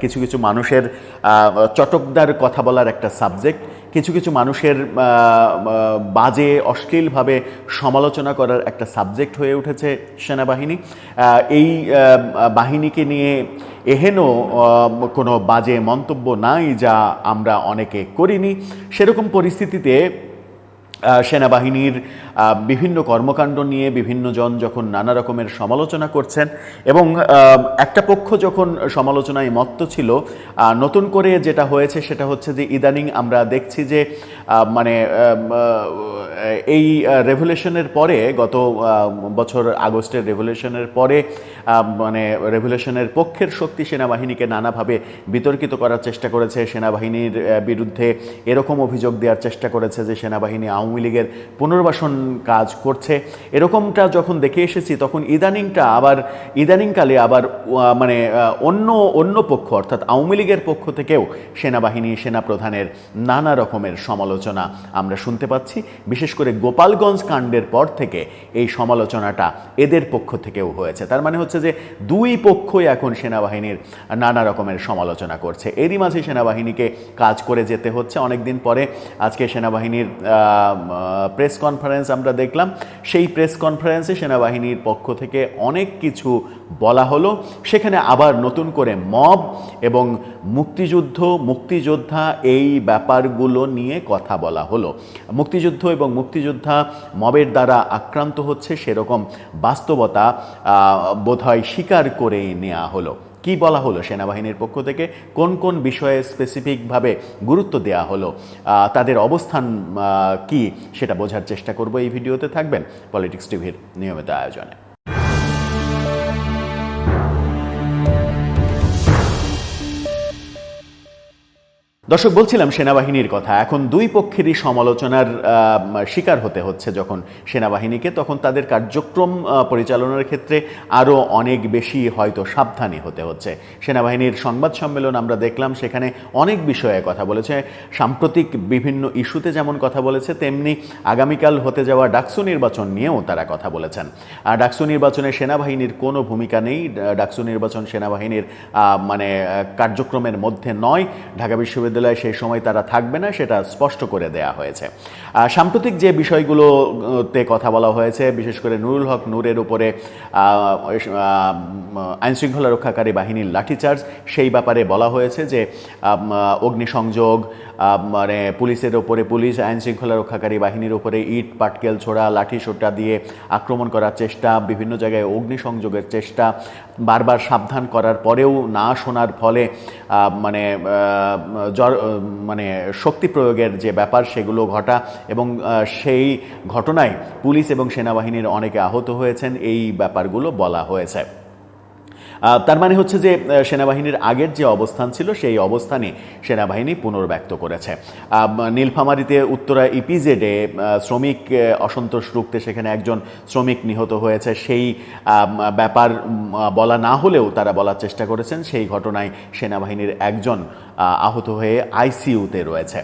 কিছু কিছু মানুষের চটকদার কথা বলার একটা সাবজেক্ট কিছু কিছু মানুষের বাজে, অশ্লীলভাবে সমালোচনা করার একটা সাবজেক্ট হয়ে উঠেছে সেনাবাহিনী। এই বাহিনীকে নিয়ে এহেন কোনো বাজে মন্তব্য নাই যা আমরা অনেকে করিনি। সেরকম পরিস্থিতিতে সেনাবাহিনীর বিভিন্ন কর্মকাণ্ড নিয়ে বিভিন্ন জন যখন নানা রকমের সমালোচনা করছেন এবং একটা পক্ষ যখন সমালোচনায় মত্ত ছিল নতুন করে যেটা হয়েছে সেটা হচ্ছে যে ইদানিং আমরা দেখছি যে মানে এই রেভুলেশনের পরে গত বছর আগস্টের রেভুলেশনের পরে মানে রেভুলেশনের পক্ষের শক্তি সেনাবাহিনীকে নানাভাবে বিতর্কিত করার চেষ্টা করেছে। সেনাবাহিনীর বিরুদ্ধে এরকম অভিযোগ দেওয়ার চেষ্টা করেছে যে সেনাবাহিনী আওয়ামী লীগের পুনর্বাসন কাজ করছে। এরকমটা যখন দেখে এসেছি, তখন ইদানিংটা আবার, ইদানিংকালে আবার মানে অন্য অন্য পক্ষ, অর্থাৎ আওয়ামী লীগের পক্ষ থেকেও সেনাবাহিনী, সেনাপ্রধানের নানা রকমের সমালোচনা আমরা শুনতে পাচ্ছি। বিশেষ করে গোপালগঞ্জ কাণ্ডের পর থেকে এই সমালোচনাটা এদের পক্ষ থেকেও হয়েছে। তার মানে হচ্ছে যে, দুই পক্ষই এখন সেনাবাহিনীর নানা রকমের সমালোচনা করছে। এরই মাঝে সেনাবাহিনীকে কাজ করে যেতে হচ্ছে। অনেকদিন পরে আজকে সেনাবাহিনীর প্রেস কনফারেন্স আমরা দেখলাম। সেই প্রেস কনফারেন্সে সেনাবাহিনীর পক্ষ থেকে অনেক কিছু বলা হলো। সেখানে আবার নতুন করে মব এবং মুক্তিযুদ্ধ, মুক্তিযোদ্ধা এই ব্যাপারগুলো নিয়ে কথা বলা হলো। মুক্তিযুদ্ধ এবং মুক্তিযোদ্ধা মবের দ্বারা আক্রান্ত হচ্ছে সেরকম বাস্তবতা বোধহয় স্বীকার করে নেওয়া হলো। কি বলা হলো সেনাবাহিনীর পক্ষ থেকে? কোন কোন বিষয়ে স্পেসিফিকভাবে গুরুত্ব দেওয়া হলো? তাদের অবস্থান কি সেটা বোঝার চেষ্টা করব এই ভিডিওতে থাকবেন পলিটিক্স টিভির নিয়মিত আয়োজনে। দর্শক, বলছিলাম সেনাবাহিনীর কথা। এখন দুই পক্ষেরই সমালোচনার শিকার হতে হচ্ছে যখন সেনাবাহিনীকে, তখন তাদের কার্যক্রম পরিচালনার ক্ষেত্রে আরও অনেক বেশি হয়তো সাবধানী হতে হচ্ছে। সেনাবাহিনীর সংবাদ সম্মেলন আমরা দেখলাম, সেখানে অনেক বিষয়ে কথা বলেছে। সাম্প্রতিক বিভিন্ন ইস্যুতে যেমন কথা বলেছে, তেমনি আগামীকাল হতে যাওয়া ডাকসু নির্বাচন নিয়েও তারা কথা বলেছেন। আর ডাকসু নির্বাচনে সেনাবাহিনীর কোনো ভূমিকা নেই। ডাকসু নির্বাচন সেনাবাহিনীর মানে কার্যক্রমের মধ্যে নয়। ঢাকা বিশ্ববিদ্যালয়ে সেই সময় তারা থাকবে না, সেটা স্পষ্ট করে দেয়া হয়েছে। সাম্প্রতিক যে বিষয়গুলোতে কথা বলা হয়েছে, বিশেষ করে নুরুল হক নূরের উপরে আইনশৃঙ্খলা রক্ষাকারী বাহিনীর লাঠিচার্জ, সেই ব্যাপারে বলা হয়েছে যে অগ্নিসংযোগ মানে পুলিশের ওপরে, পুলিশ আইন শৃঙ্খলা রক্ষাকারী বাহিনীর ওপরে ইট, পাটকেল ছোড়া লাঠি সোটা দিয়ে আক্রমণ করার চেষ্টা, বিভিন্ন জায়গায় অগ্নিসংযোগের চেষ্টা, বারবার সাবধান করার পরেও না শোনার ফলে মানে জ্বর মানে শক্তি প্রয়োগের যে ব্যাপার সেগুলো ঘটা এবং সেই ঘটনায় পুলিশ এবং সেনাবাহিনীর অনেকে আহত হয়েছেন, এই ব্যাপারগুলো বলা হয়েছে। তার মানে হচ্ছে যে সেনাবাহিনীর আগের যে অবস্থান ছিল, সেই অবস্থানে সেনাবাহিনী পুনর্ব্যক্ত করেছে। নীলফামারিতে উত্তরা ইপিজেডে শ্রমিক অসন্তোষ রুখতে সেখানে একজন শ্রমিক নিহত হয়েছে। সেই ব্যাপার বলা না হলেও তারা বলার চেষ্টা করেছেন। সেই ঘটনায় সেনাবাহিনীর একজন আহত হয়ে আইসিইউতে রয়েছে।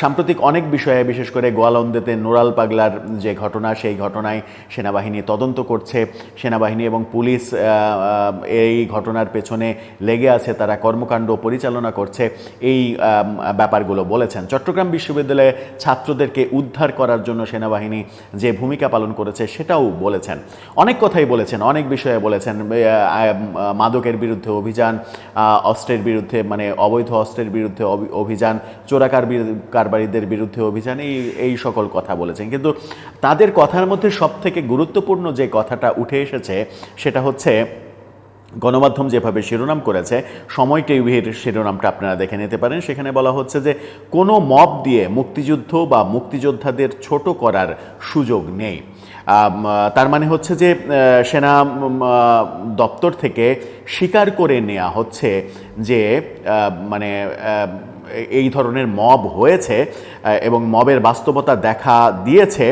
সাম্প্রতিক অনেক বিষয়ে, বিশেষ করে গোয়ালন্দেতে নোরাল পাগলার যে ঘটনা, সেই ঘটনায় সেনাবাহিনী তদন্ত করছে। সেনাবাহিনী এবং পুলিশ এই ঘটনার পেছনে লেগে আছে, তারা কর্মকাণ্ড পরিচালনা করছে। এই ব্যাপারগুলো বলেছেন। চট্টগ্রাম বিশ্ববিদ্যালয়ে ছাত্রদেরকে উদ্ধার করার জন্য সেনাবাহিনী যে ভূমিকা পালন করেছে, সেটাও বলেছেন। অনেক কথাই বলেছেন, অনেক বিষয়ে বলেছেন। মাদকের বিরুদ্ধে অভিযান অস্ত্রের বিরুদ্ধে মানে অবৈধ অস্ত্রের বিরুদ্ধে অভি- অভিযান, চোরাকার কারবারিদের বিরুদ্ধে অভিযান, এই এই সকল কথা বলেছেন। কিন্তু তাদের কথার মধ্যে সব থেকে গুরুত্বপূর্ণ যে কথাটা উঠে এসেছে, সেটা হচ্ছে গণমাধ্যম যেভাবে শিরোনাম করেছে, সময় টিভির শিরোনামটা আপনারা দেখে নিতে পারেন। সেখানে বলা হচ্ছে যে, কোনো মব দিয়ে মুক্তিযুদ্ধ বা মুক্তিযোদ্ধাদের ছোট করার সুযোগ নেই। তার মানে হচ্ছে যে সেনা দপ্তর থেকে স্বীকার করে নেওয়া হচ্ছে যে মানে এই ধরনের মব হয়েছে এবং মবের বাস্তবতা দেখা দিয়েছে।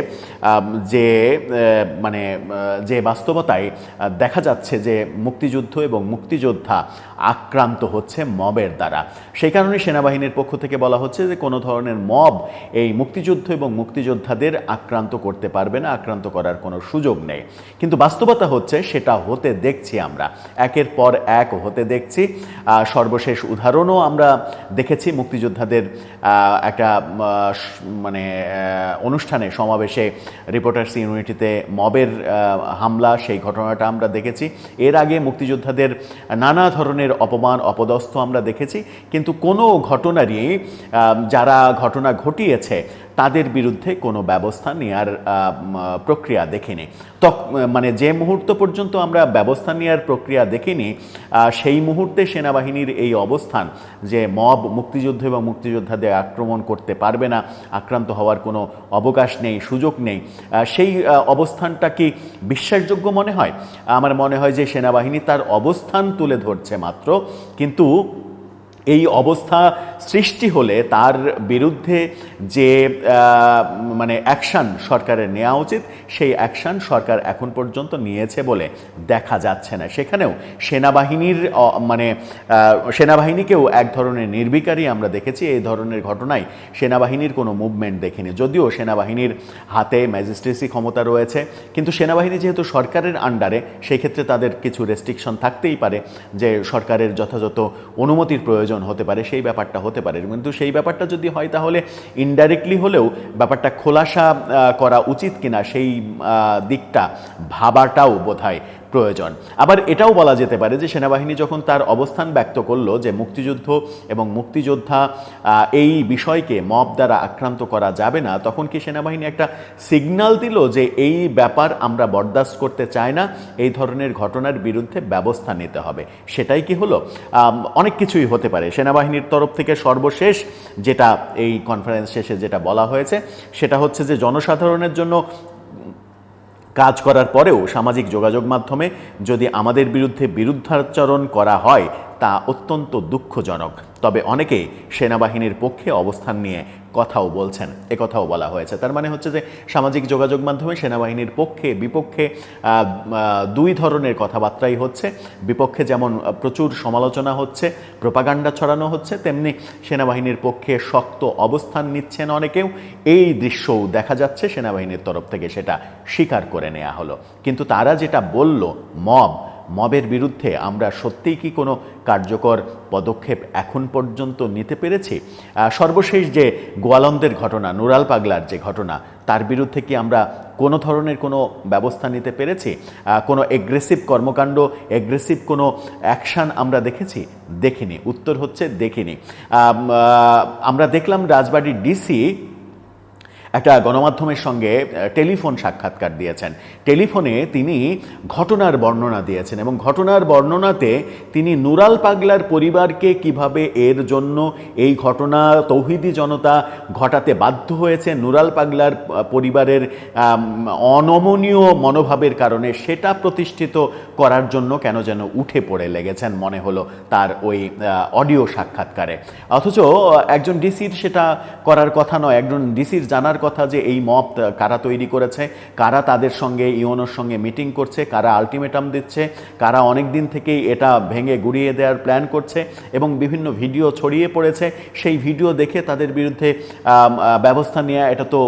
যে মানে যে বাস্তবতায় দেখা যাচ্ছে যে মুক্তিযুদ্ধ এবং মুক্তিযোদ্ধা আক্রান্ত হচ্ছে মবের দ্বারা। সেই কারণে সেনাবাহিনীর পক্ষ থেকে বলা হচ্ছে যে কোনো ধরনের মব এই মুক্তিযুদ্ধ এবং মুক্তিযোদ্ধাদের আক্রান্ত করতে পারবে না, আক্রান্ত করার কোনো সুযোগ নেই। কিন্তু বাস্তবতা হচ্ছে সেটা হতে দেখছি আমরা। একের পর এক হতে দেখছি। সর্বশেষ উদাহরণও আমরা দেখেছি মুক্তিযোদ্ধাদের একটা মানে অনুষ্ঠানে, সমাবেশে রিপোর্টার্স ইউনিটিতে মবের হামলা, সেই ঘটনাটা আমরা দেখেছি। এর আগে মুক্তিযোদ্ধাদের নানা ধরনের অপমান, অপদস্থ আমরা দেখেছি। কিন্তু কোনো ঘটনারই যারা ঘটনা ঘটিয়েছে তাদের বিরুদ্ধে কোনো ব্যবস্থা নেওয়ার প্রক্রিয়া দেখিনি। তক মানে যে মুহূর্ত পর্যন্ত আমরা ব্যবস্থা নেওয়ার প্রক্রিয়া দেখিনি সেই মুহূর্তে সেনাবাহিনীর এই অবস্থান যে মব, মুক্তিযুদ্ধ এবং মুক্তিযোদ্ধাদের আক্রমণ করতে পারবে না, আক্রান্ত হওয়ার কোনো অবকাশ নেই, সুযোগ নেই সেই অবস্থানটা কি বিশ্বাসযোগ্য মনে হয়? আমার মনে হয় যে সেনাবাহিনী তার অবস্থান তুলে ধরছে মাত্র, কিন্তু এই অবস্থা সৃষ্টি হলে তার বিরুদ্ধে যে মানে অ্যাকশান সরকারের নেওয়া উচিত, সেই অ্যাকশান সরকার এখন পর্যন্ত নিয়েছে বলে দেখা যাচ্ছে না। সেখানেও সেনাবাহিনীর মানে সেনাবাহিনীকেও এক ধরনের নির্বিকারই আমরা দেখেছি। এই ধরনের ঘটনায় সেনাবাহিনীর কোনো মুভমেন্ট দেখিনি। যদিও সেনাবাহিনীর হাতে ম্যাজিস্ট্রেসি ক্ষমতা রয়েছে, কিন্তু সেনাবাহিনী যেহেতু সরকারের আন্ডারে সেই ক্ষেত্রে তাদের কিছু রেস্ট্রিকশন থাকতেই পারে যে সরকারের যথাযথ অনুমতির প্রয়োজন হতে পারে, সেই ব্যাপারটা হতে পারে। কিন্তু সেই ব্যাপারটা যদি হয় তাহলে ইনডাইরেক্টলি হলেও ব্যাপারটা খোলাসা করা উচিত কিনা সেই দিকটা ভাবাটাও বোধহয় প্রয়োজন। আবার এটাও বলা যেতে পারে যে সেনাবাহিনী যখন তার অবস্থান ব্যক্ত করল যে মুক্তিযুদ্ধ এবং মুক্তিযোদ্ধা এই বিষয়কে মব দ্বারা আক্রান্ত করা যাবে না, তখন কি সেনাবাহিনী একটা সিগন্যাল দিল যে এই ব্যাপার আমরা বরদাস্ত করতে চাই না, এই ধরনের ঘটনার বিরুদ্ধে ব্যবস্থা নিতে হবে? সেটাই কি হলো? অনেক কিছুই হতে পারে। সেনাবাহিনীর তরফ থেকে সর্বশেষ যেটা এই কনফারেন্স শেষে যেটা বলা হয়েছে, সেটা হচ্ছে যে জনসাধারণের জন্য কাজ করার পরেও সামাজিক যোগাযোগ মাধ্যমে যদি আমাদের বিরুদ্ধে বিরুদ্ধাচরণ করা হয় তা অত্যন্ত দুঃখজনক। তবে অনেকেই সেনাবাহিনীর পক্ষে অবস্থান নিয়ে কথাও বলছেন। কথাও বলা হয়েছে। তার মানে হচ্ছে যে সামাজিক যোগাযোগ মাধ্যমে সেনাবাহিনীর পক্ষে, বিপক্ষে দুই ধরনের কথাবার্তাই হচ্ছে। বিপক্ষে যেমন প্রচুর সমালোচনা হচ্ছে, প্রপাগান্ডা ছড়ানো হচ্ছে, তেমনি সেনাবাহিনীর পক্ষে শক্ত অবস্থান নিচ্ছেন অনেকেও। এই দৃশ্যও দেখা যাচ্ছে সেনাবাহিনীর তরফ থেকে সেটা স্বীকার করে নেওয়া হলো। কিন্তু তারা যেটা বলল, মব মবের বিরুদ্ধে আমরা সত্যিই কি কোনো কার্যকর পদক্ষেপ এখন পর্যন্ত নিতে পেরেছি? সর্বশেষ যে গোয়ালন্দের ঘটনা, নুরাল পাগলার যে ঘটনা, তার বিরুদ্ধে কি আমরা কোনো ধরনের কোনো ব্যবস্থা নিতে পেরেছি? কোনো এগ্রেসিভ কর্মকাণ্ড এগ্রেসিভ কোনো অ্যাকশান আমরা দেখেছি? দেখিনি। উত্তর হচ্ছে দেখিনি। আমরা দেখলাম রাজবাড়ির ডিসি একটা গণমাধ্যমের সঙ্গে টেলিফোন সাক্ষাৎকার দিয়েছেন। টেলিফোনে তিনি ঘটনার বর্ণনা দিয়েছেন এবং ঘটনার বর্ণনাতে তিনি নুরাল পাগলার পরিবারকে কীভাবে এর জন্য এই ঘটনা, তৌহিদি জনতা ঘটাতে বাধ্য হয়েছে নুরাল পাগলার পরিবারের অনমনীয় মনোভাবের কারণে সেটা প্রতিষ্ঠিত করার জন্য কেন যেন উঠে পড়ে লেগেছেন মনে হলো তার ওই অডিও সাক্ষাৎকারে। অথচ একজন ডিসির সেটা করার কথা নয়, একজন ডিসির জানার কথা যে এই মপ কারা তৈরি করেছে, কারা তাদের সঙ্গে ইউনোর সঙ্গে মিটিং করছে, কারা আলটিমেটাম দিচ্ছে, কারা অনেক দিন থেকেই এটা ভেঙে গুড়িয়ে দেওয়ার প্ল্যান করছে এবং বিভিন্ন ভিডিও ছড়িয়ে পড়েছে। সেই ভিডিও দেখে তাদের বিরুদ্ধে ব্যবস্থা নেওয়া এটা তো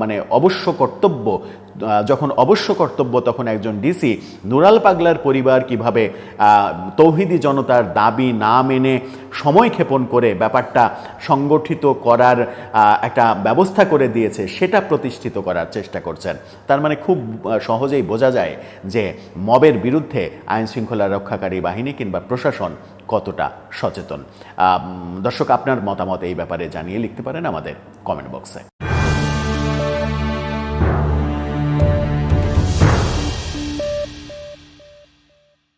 মানে অবশ্য কর্তব্য। যখন অবশ্য কর্তব্য তখন একজন ডিসি নুরাল পাগলার পরিবার কীভাবে তৌহিদি জনতার দাবি না মেনে সময় ক্ষেপণ করে ব্যাপারটা সংগঠিত করার একটা ব্যবস্থা করে দিয়েছে, সেটা প্রতিষ্ঠিত করার চেষ্টা করছেন। তার মানে খুব সহজেই বোঝা যায় যে মবের বিরুদ্ধে আইন শৃঙ্খলা রক্ষাকারী বাহিনী কিংবা প্রশাসন কতটা সচেতন। দর্শক, আপনার মতামত এই ব্যাপারে জানিয়ে লিখতে পারেন আমাদের কমেন্ট বক্সে